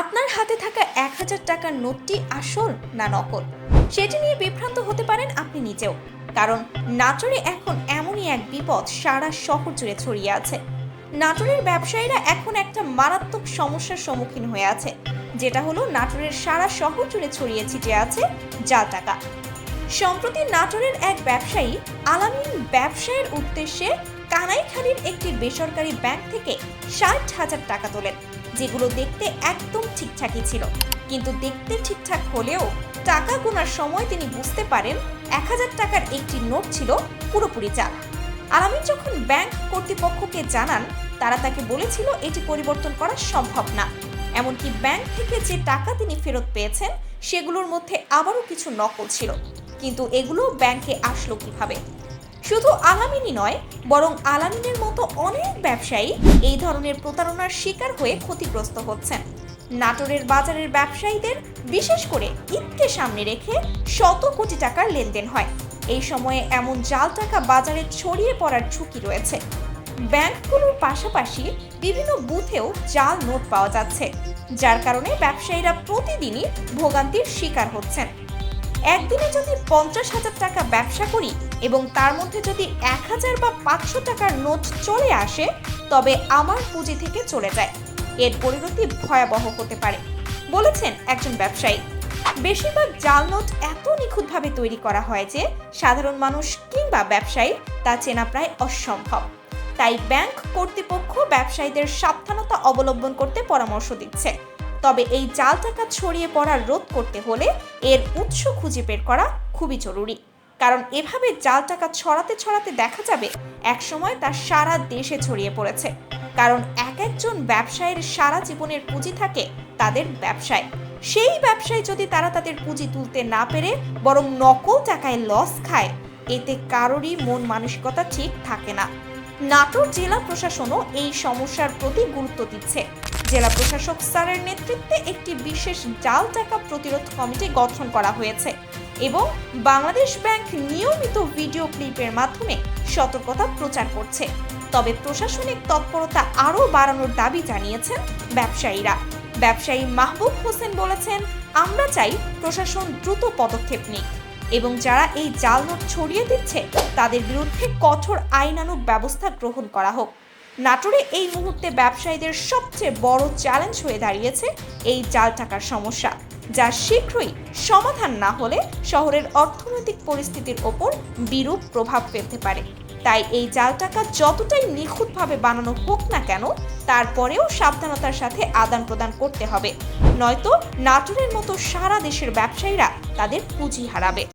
আপনার হাতে থাকা এক হাজার টাকার নোটটি আসল না নকল? সেটি নিয়ে বিভ্রান্ত হতে পারেন আপনি নিজেও। কারণ নাটোরে এখন এমনই এক বিপদ সারা শহর জুড়ে ছড়িয়ে আছে। নাটোরের ব্যবসায়ীরা এখন একটা মারাত্মক সমস্যার সম্মুখীন হয়ে আছে, যেটা হলো নাটোরের সারা শহর জুড়ে ছড়িয়ে ছিটিয়ে আছে জাল টাকা। সম্প্রতি নাটোরের এক ব্যবসায়ী আলামিন ব্যবসায়ের উদ্দেশ্যে কানাইখালীর একটি বেসরকারি ব্যাংক থেকে ষাট হাজার টাকা তোলেন। যেগুলো দেখতে একদম ঠিকঠাকই ছিল। কিন্তু দেখতে ঠিকঠাক হলেও টাকা গোনার সময় তিনি বুঝতে পারেন এক হাজার টাকার একটি নোট ছিল পুরোপুরি চাল আলামিন যখন ব্যাংক কর্তৃপক্ষকে জানান, তারা তাকে বলেছিল এটি পরিবর্তন করা সম্ভব না। এমনকি ব্যাংক থেকে যে টাকা তিনি ফেরত পেয়েছেন, সেগুলোর মধ্যে আবারও কিছু নকল ছিল। কিন্তু এগুলো ব্যাংকে আসলো কীভাবে? শুধু আলামিনই নয়, বরং আলামিনের মতো অনেক ব্যবসায়ী এই ধরনের প্রতারণার শিকার হয়ে ক্ষতিগ্রস্ত হচ্ছেন। নাটোরের বাজারের ব্যবসায়ীদের বিশেষ করে ঈদকে সামনে রেখে শত কোটি টাকার লেনদেন হয়। এই সময়ে এমন জাল টাকা বাজারে ছড়িয়ে পড়ার ঝুঁকি রয়েছে। ব্যাংকগুলোর পাশাপাশি বিভিন্ন বুথেও জাল নোট পাওয়া যাচ্ছে, যার কারণে ব্যবসায়ীরা প্রতিদিনই ভোগান্তির শিকার হচ্ছেন। একদিনে যদি পঞ্চাশ হাজার টাকা ব্যবসা করি এবং তার মধ্যে যদি এক হাজার বা পাঁচশো টাকার নোট চলে আসে, তবে আমার পুঁজি থেকে চলে যায়। এর পরিণতি ভয়াবহ হতে পারে, বলেছেন একজন ব্যবসায়ী। বেশিরভাগ জাল নোট এত নিখুঁতভাবে তৈরি করা হয় যে, সাধারণ মানুষ কিংবা ব্যবসায়ী তা চেনা প্রায় অসম্ভব। তাই ব্যাংক কর্তৃপক্ষ ব্যবসায়ীদের সাবধানতা অবলম্বন করতে পরামর্শ দিচ্ছে। তবে এই জাল টাকা ছড়িয়ে পড়া রোধ করতে হলে এর উৎস খুঁজে বের করা খুবই জরুরি। কারণ এভাবে জাল টাকা ছড়াতে ছড়াতে দেখা যাবে একসময় তা সারা দেশে ছড়িয়ে পড়েছে। কারণ এক একজন ব্যবসায়ীর সারা জীবনের পুঁজি থাকে তাদের ব্যবসায়। সেই ব্যবসায় যদি তারা তাদের পুঁজি তুলতে না পেরে বরং নকল টাকায় লস খায়, এতে কারোরই মন মানসিকতা ঠিক থাকে না। নাটোর জেলা প্রশাসনও এই সমস্যার প্রতি গুরুত্ব দিচ্ছে। জেলা প্রশাসক স্যারের নেতৃত্বে একটি বিশেষ জাল টাকা প্রতিরোধ কমিটি গঠন করা হয়েছে এবং বাংলাদেশ ব্যাংক নিয়মিত ভিডিও ক্লিপের মাধ্যমে সতর্কতা প্রচার করছে। তবে প্রশাসনিক তৎপরতা আরও বাড়ানোর দাবি জানিয়েছেন ব্যবসায়ীরা। ব্যবসায়ী মাহবুব হোসেন বলেছেন, আমরা চাই প্রশাসন দ্রুত পদক্ষেপ নিক এবং যারা এই জাল নোট ছড়িয়ে দিচ্ছে তাদের বিরুদ্ধে কঠোর আইনানুগ ব্যবস্থা গ্রহণ করা হোক। নাটোরে এই মুহূর্তে ব্যবসায়ীদের সবচেয়ে বড় চ্যালেঞ্জ হয়ে দাঁড়িয়েছে এই জাল টাকার সমস্যা, যা শীঘ্রই সমাধান না হলে শহরের অর্থনৈতিক পরিস্থিতির ওপর বিরূপ প্রভাব ফেলতে পারে। তাই এই জাল টাকা যতটাই নিখুঁতভাবে বানানো হোক না কেন, তারপরেও সাবধানতার সাথে আদান প্রদান করতে হবে। নয়তো নাটোরের মতো সারা দেশের ব্যবসায়ীরা তাদের পুঁজি হারাবে।